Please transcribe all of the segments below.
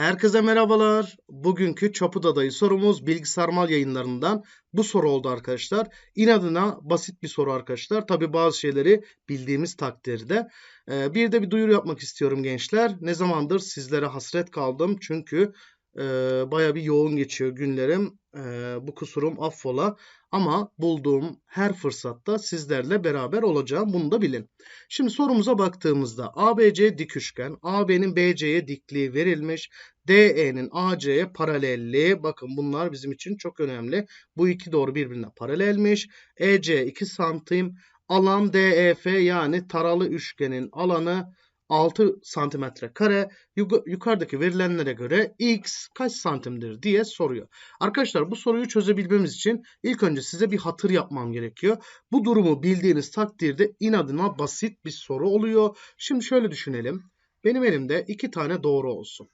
Herkese merhabalar. Bugünkü Çaput Adayı sorumuz Bilgisarmal yayınlarından bu soru oldu arkadaşlar. İnadına basit bir soru arkadaşlar. Tabi bazı şeyleri bildiğimiz takdirde. Ee, bir de bir duyuru yapmak istiyorum gençler. Ne zamandır sizlere hasret kaldım. Çünkü e, baya bir yoğun geçiyor günlerim. E, bu kusurum affola. Ama bulduğum her fırsatta sizlerle beraber olacağım. Bunu da bilin. Şimdi sorumuza baktığımızda ABC dik üçgen, AB'nin BC'ye dikliği verilmiş, DE'nin AC'ye paralelliği. Bakın bunlar bizim için çok önemli. Bu iki doğru birbirine paralelmiş. EC 2 santim. Alan DEF yani taralı üçgenin alanı 6 santimetre kare yukarıdaki verilenlere göre x kaç santimdir diye soruyor. Arkadaşlar bu soruyu çözebilmemiz için ilk önce size bir hatır yapmam gerekiyor. Bu durumu bildiğiniz takdirde inadına basit bir soru oluyor. Şimdi şöyle düşünelim. Benim elimde iki tane doğru olsun.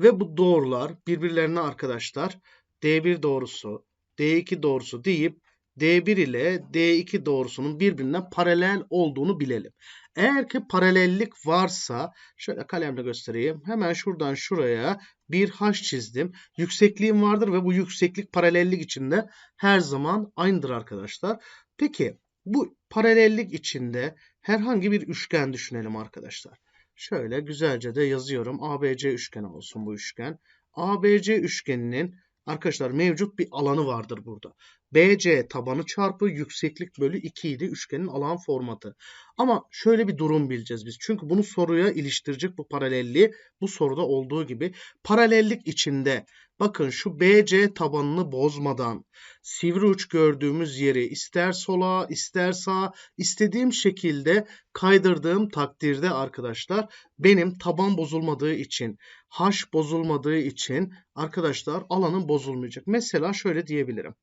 Ve bu doğrular birbirlerine arkadaşlar D1 doğrusu, D2 doğrusu deyip D1 ile D2 doğrusunun birbirine paralel olduğunu bilelim. Eğer ki paralellik varsa şöyle kalemle göstereyim. Hemen şuradan şuraya bir H çizdim. Yüksekliğim vardır ve bu yükseklik paralellik içinde her zaman aynıdır arkadaşlar. Peki bu paralellik içinde herhangi bir üçgen düşünelim arkadaşlar. Şöyle güzelce de yazıyorum. ABC üçgeni olsun bu üçgen. ABC üçgeninin arkadaşlar mevcut bir alanı vardır burada. BC tabanı çarpı yükseklik bölü 2 idi üçgenin alan formatı. Ama şöyle bir durum bileceğiz biz. Çünkü bunu soruya iliştirecek bu paralelliği bu soruda olduğu gibi paralellik içinde bakın şu BC tabanını bozmadan sivri uç gördüğümüz yeri ister sola ister sağa istediğim şekilde kaydırdığım takdirde arkadaşlar benim taban bozulmadığı için H bozulmadığı için arkadaşlar alanın bozulmayacak. Mesela şöyle diyebilirim.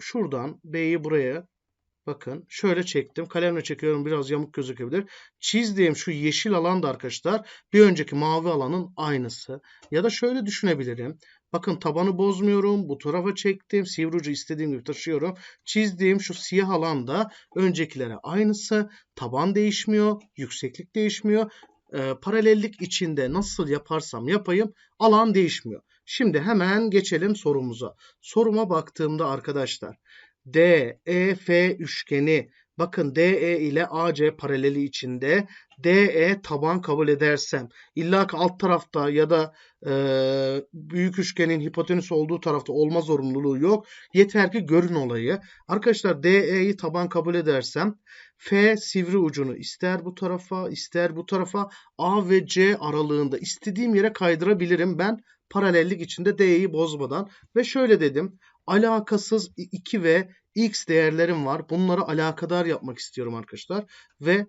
Şuradan B'yi buraya bakın şöyle çektim. Kalemle çekiyorum biraz yamuk gözükebilir. Çizdiğim şu yeşil alan da arkadaşlar bir önceki mavi alanın aynısı. Ya da şöyle düşünebilirim. Bakın tabanı bozmuyorum. Bu tarafa çektim. Sivri ucu istediğim gibi taşıyorum. Çizdiğim şu siyah alan da öncekilere aynısı. Taban değişmiyor. Yükseklik değişmiyor. Ee, paralellik içinde nasıl yaparsam yapayım alan değişmiyor. Şimdi hemen geçelim sorumuza. Soruma baktığımda arkadaşlar DEF üçgeni bakın DE ile AC paraleli içinde DE taban kabul edersem illa ki alt tarafta ya da e, büyük üçgenin hipotenüs olduğu tarafta olma zorunluluğu yok. Yeter ki görün olayı. Arkadaşlar DE'yi taban kabul edersem F sivri ucunu ister bu tarafa ister bu tarafa A ve C aralığında istediğim yere kaydırabilirim ben paralellik içinde D'yi bozmadan ve şöyle dedim alakasız 2 ve x değerlerim var. Bunları alakadar yapmak istiyorum arkadaşlar. Ve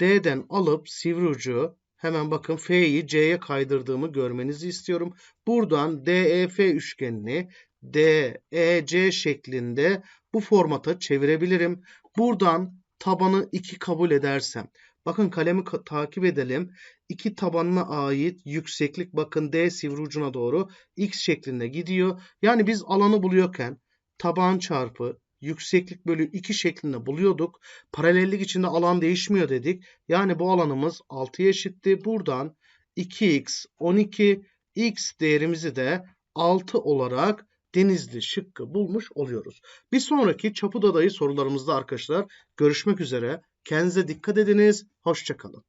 D'den alıp sivri ucu hemen bakın F'yi C'ye kaydırdığımı görmenizi istiyorum. Buradan DEF üçgenini DEC şeklinde bu formata çevirebilirim. Buradan tabanı 2 kabul edersem Bakın kalemi takip edelim. İki tabanına ait yükseklik bakın D sivri ucuna doğru x şeklinde gidiyor. Yani biz alanı buluyorken taban çarpı yükseklik bölü 2 şeklinde buluyorduk. Paralellik içinde alan değişmiyor dedik. Yani bu alanımız 6'ya eşitti. Buradan 2x 12 x değerimizi de 6 olarak Denizli şıkkı bulmuş oluyoruz. Bir sonraki çapı dadayı sorularımızda arkadaşlar görüşmek üzere. Kendinize dikkat ediniz. Hoşçakalın.